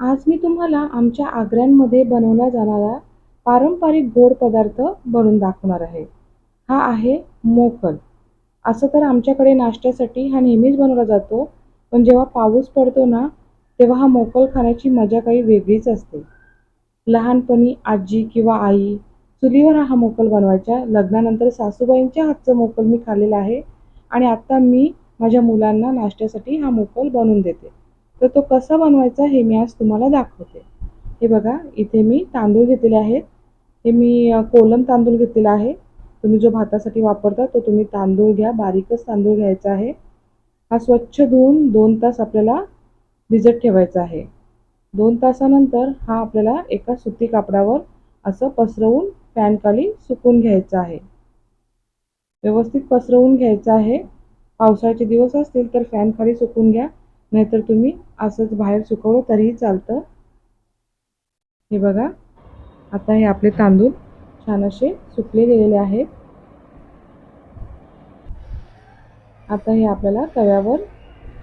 आज मी तुम्हाला आमच्या आग्र्यांमध्ये बनवला जाणारा पारंपरिक गोड पदार्थ बनवून दाखवणार आहे. हा आहे मोकल असं तर आमच्याकडे नाश्त्यासाठी हा नेहमीच बनवला जातो पण जेव्हा पाऊस पडतो ना तेव्हा हा मोकल खाण्याची मजा काही वेगळीच असते. लहानपणी आजी किंवा आई चुलीवर हा मोकल बनवायच्या लग्नानंतर सासूबाईंच्या हातचं मोकल मी खाल्लेलं आहे आणि आत्ता मी माझ्या मुलांना नाश्त्यासाठी हा मोकल बनवून देते. तर तो कसा बनवायचा हे मी आज तुम्हाला दाखवते. हे बघा इथे मी तांदूळ घेतलेले आहेत. हे मी कोलम तांदूळ घेतलेला आहे. तुम्ही जो भातासाठी वापरता तो तुम्ही तांदूळ घ्या. बारीकच तांदूळ घ्यायचा आहे. हा स्वच्छ धुवून दोन तास आपल्याला भिजत ठेवायचा आहे. दोन तासानंतर हा आपल्याला एका सुती कापडावर असं पसरवून फॅनखाली सुकून घ्यायचं आहे. व्यवस्थित पसरवून घ्यायचं आहे. पावसाळ्याचे दिवस असतील तर फॅनखाली सुकून घ्या. नाहीतर तुम्ही असंच बाहेर सुकवलं तरीही चालतं. हे बघा. आता हे आपले तांदूळ छान असे सुकले गेलेले आहेत. आता हे आपल्याला तव्यावर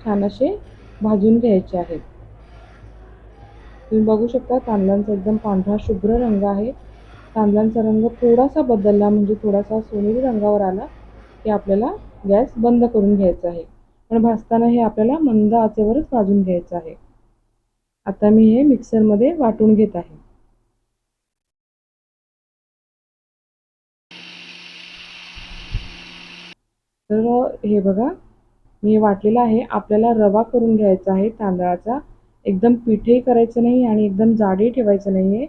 छान असे भाजून घ्यायचे आहेत. तुम्ही बघू शकता तांदळांचा एकदम पांढरा शुभ्र रंग आहे. तांदळांचा रंग थोडासा बदलला म्हणजे थोडासा सोनेरी रंगावर आला की आपल्याला गॅस बंद करून घ्यायचा आहे. पण भाजताना हे आपल्याला मंद आचेवरच भाजून घ्यायचं आहे. आता मी हे मिक्सरमध्ये वाटून घेत आहे. तर हे बघा मी वाटलेलं आहे आपल्याला रवा करून घ्यायचा आहे तांदळाचा. एकदम पिठेही करायचं नाही आणि एकदम जाडे ठेवायचं नाही आहे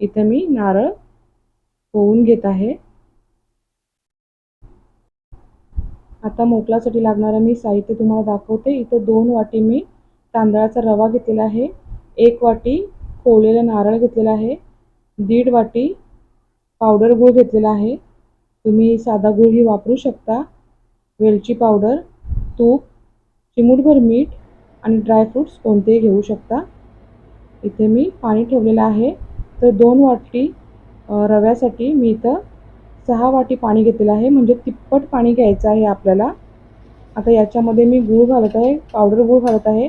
इथं मी नारळ होऊन घेत आहे. आता मोकलासाठी लागणारं मी साहित्य तुम्हाला दाखवते. इथं दोन वाटी मी तांदळाचा रवा घेतलेला आहे. एक वाटी कोवलेला नारळ घेतलेला आहे. दीड वाटी पावडर गूळ घेतलेला आहे. तुम्ही साधा गूळही वापरू शकता. वेलची पावडर तूप चिमूटभर मीठ आणि ड्रायफ्रूट्स कोणतेही घेऊ शकता. इथे मी पाणी ठेवलेलं आहे. तर दोन वाटी रव्यासाठी मी इथं सहा वाटी पाणी घेतलेलं आहे. म्हणजे तिप्पट पाणी घ्यायचं आहे आपल्याला. आता याच्यामध्ये मी गूळ घालत आहे. पावडर गूळ घालत आहे.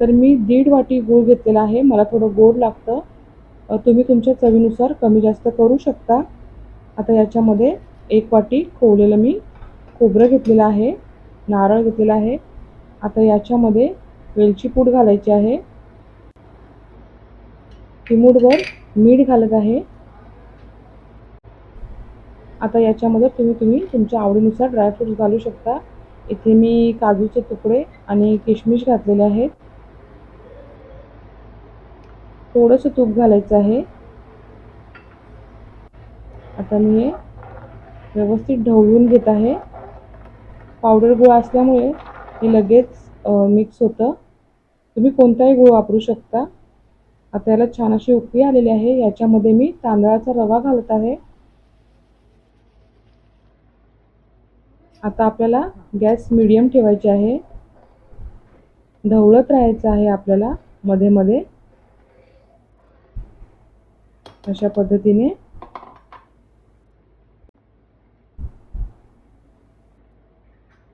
तर मी दीड वाटी गूळ घेतलेला आहे. मला थोडं गोड लागतं. तुम्ही तुमच्या चवीनुसार कमी जास्त करू शकता. आता याच्यामध्ये एक वाटी खोवलेलं मी खोबरं घेतलेलं आहे. नारळ घेतलेला आहे. आता याच्यामध्ये वेलची पूड घालायची आहे. चिमूटभर मीठ घालत आहे. आता याच्यामध्ये तुम्ही तुम्ही तुमच्या आवडीनुसार ड्रायफ्रूट्स घालू शकता. इथे मी काजूचे तुकडे आणि किशमिश घातलेले आहेत. थोडंसं तूप घालायचं आहे. आता मी हे व्यवस्थित ढवळून घेत आहे. पावडर गुळ असल्यामुळे हे लगेच मिक्स होतं. तुम्ही कोणताही गुळ वापरू शकता. आता याला छान अशी उकळी आलेली आहे. याच्यामध्ये मी तांदळाचा रवा घालत आहे. आता आपल्याला गॅस मिडियम ठेवायची आहे. ढवळत राहायचं आहे आपल्याला मध्ये मध्ये. अशा पद्धतीने.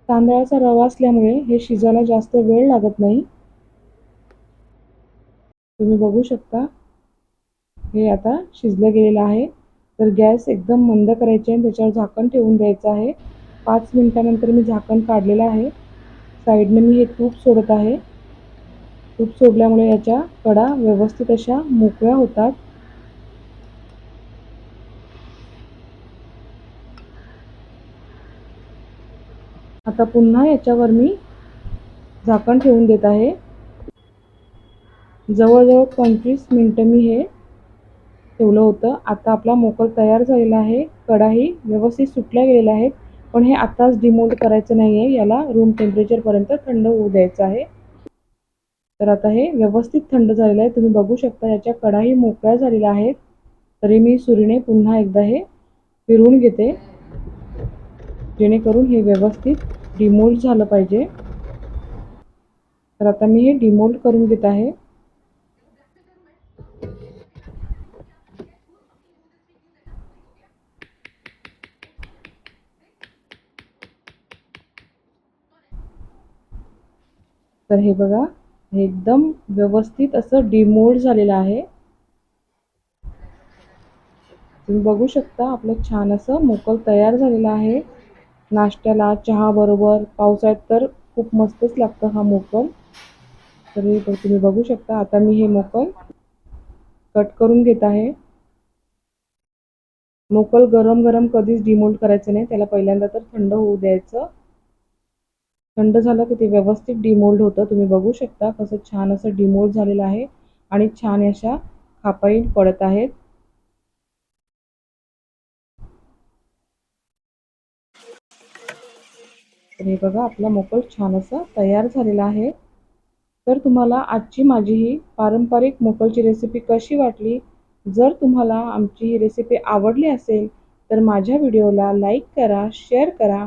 तांदळाचा रवा असल्यामुळे हे शिजायला जास्त वेळ लागत नाही. तुम्ही बघू शकता. हे आता शिजलं गेलेलं आहे. तर गॅस एकदम मंद करायचे आणि त्याच्यावर झाकण ठेवून द्यायचं आहे. पाच मिनटानंतर मी झाकण काढलेलं आहे. साईडने मी हे तूप सोडत आहे. तूप सोडल्यामुळे याच्या कडा व्यवस्थित अशा मोकळ्या होतात. आता पुन्हा याच्यावर मी झाकण ठेवून देत आहे. जवळजवळ पंचवीस मिनटं मी हे ठेवलं होतं. आता आपला मोकळ तयार झालेला आहे. कढाही व्यवस्थित सुटल्या गेलेल्या आहेत. पण हे आत्ताच डिमोल्ड करायचं नाही आहे याला रूम टेम्परेचरपर्यंत थंड होऊ द्यायचं आहे. तर आता हे व्यवस्थित थंड झालेलं आहे. तुम्ही बघू शकता याच्या कढाही मोकळ्या झालेल्या आहेत. तरी मी सुरीने पुन्हा एकदा हे फिरवून घेते. जेणेकरून हे व्यवस्थित डिमोल्ड झालं पाहिजे. तर आता मी हे डिमोल्ड करून घेत आहे. तर हे बघा हे एकदम व्यवस्थित असं डिमोल्ड झालेलं आहे. तुम्ही बघू शकता आपलं छान असं मोकल तयार झालेलं आहे. नाश्त्याला चहा बरोबर पावसाळ्यात तर खूप मस्तच लागतं हा मोकल तरी तुम्ही बघू शकता आता मी हे मोकल कट करून घेत आहे. मोकल गरम गरम कधीच डिमोल्ड करायचं नाही त्याला पहिल्यांदा तर थंड होऊ द्यायचं. थंड झालं की ते व्यवस्थित डिमोल्ड होतं. तुम्ही बघू शकता कसं छान असं डिमोल्ड झालेलं आहे आणि छान अशा खापाई पडत आहेत. तर हे बघा आपला मोकल छान असं तयार झालेला आहे. तर तुम्हाला आजची माझी ही पारंपरिक मोकलची रेसिपी कशी वाटली? जर तुम्हाला आमची ही रेसिपी आवडली असेल तर माझ्या व्हिडिओला लाईक करा शेअर करा.